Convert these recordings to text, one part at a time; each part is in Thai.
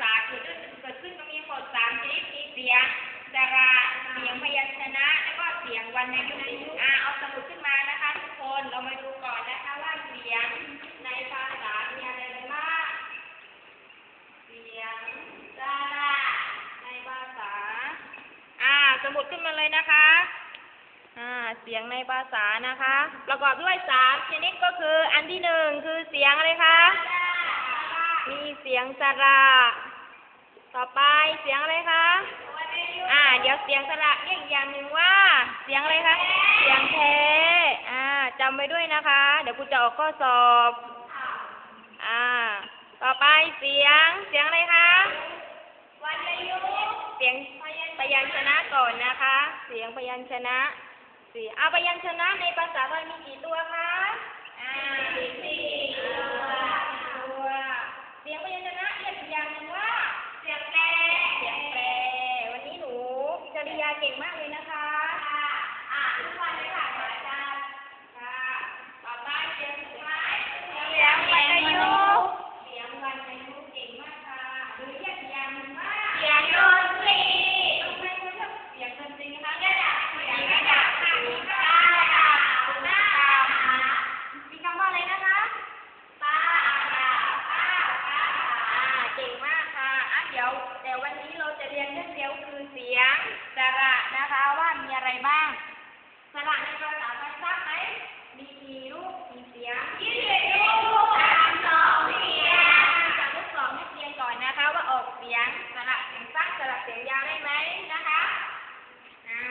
ษาเกิดเกิดขึ้นก็มีหมดสามชนิดมีเสียงสระเสียงพยัญชนะ แล้วก็เสียงวรรณยุกต์อ่าเอาสมุดขึ้นมานะคะทุกคนเรามาดูก่อนนะคะว่าเสียงในภาษามีอะไรบ้างเสียงสระในภาษาอ่าสมุดขึ้นมาเลยนะคะอ่าเสียงในภาษานะคะ ประกอบด้วยสามชนิดก็คืออันที่หนึ่งคือเสียงอะไรคะ มีเสียงสระ ต่อไปเสียงอะไรคะ อ่า เดี๋ยวเสียงสระเรียกอีกอย่างหนึ่งว่า เสียงอะไรคะ เสียงแท้อ่าจำไว้ด้วยนะคะ เดี๋ยวครูจะออกข้อสอบ อ่า ต่อไปเสียง เสียงอะไรคะเสียงพยัญชนะก่อนนะคะ เสียงพยัญชนะเสียงเอาพยัญชนะในภาษาไทยมีกี่ตัวคะอ่าสี่าเก่งมากเลยนะคะค่ะอ่าทุกวันเลยค่ะอาจารย์ค่ะต่อไปเสียงสุดท้ายเสียงวรรณยุกต์เสียงวรรณยุกต์เก่งมากค่ะหรือเรียกอีกอย่างหนึ่งว่าเสียงดนตรีทำไมเขาเรียกเสียงดนตรีคะระดับเสียงระดับค่ะมีระดับระดับหน้ามีคำว่าอะไรนะคะป้าป้าป้าป้าเก่งมากค่ะ อะเดี๋ยวแต่วันนี้เราจะเรียนเรื่องเดียวคือเสียงสระนะคะว่ามีอะไรบ้างสระในภาษาไทยทราบไหมมีกี่รูปกี่เสียงยี่สิบรูปสามสองเสียงจากทดสอบนักเรียนก่อนนะคะ ว่าออกเสียงสระเสียงสั้นสระเสียงยาวได้ไหมนะคะอ่า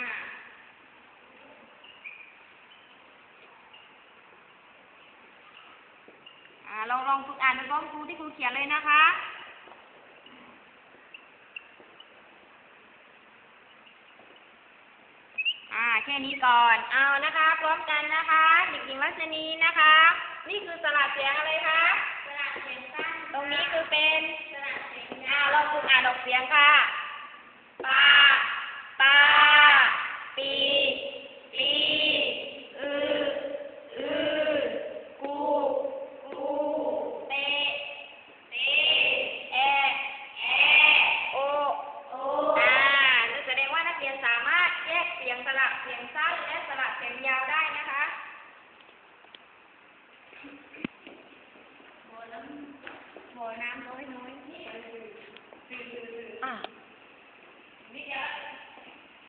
อ่าลองลองฝึกอ่านไปพร้อมครูที่ครูเขียนเลยนะคะ แค่นี้ก่อน เอานะคะ พร้อมกันนะคะเด็กหญิงวัชนีนะคะ นี่คือสลัะเสียงอะไรคะสลัะเสียงตั้งตรงนี้คือเป็นสลัะเสียงอ่าลองฝึกอ่านออกเสียงค่ะปาปาปีปีอืออืกูกูเตเตเอเอโอโออ่านั่แสดงว่านักเรียนสามารถ แยกเสียงสระเสียงสั้นและสระเสียงยาวได้นะคะโบน้ำโบน้ำน้อยน้อ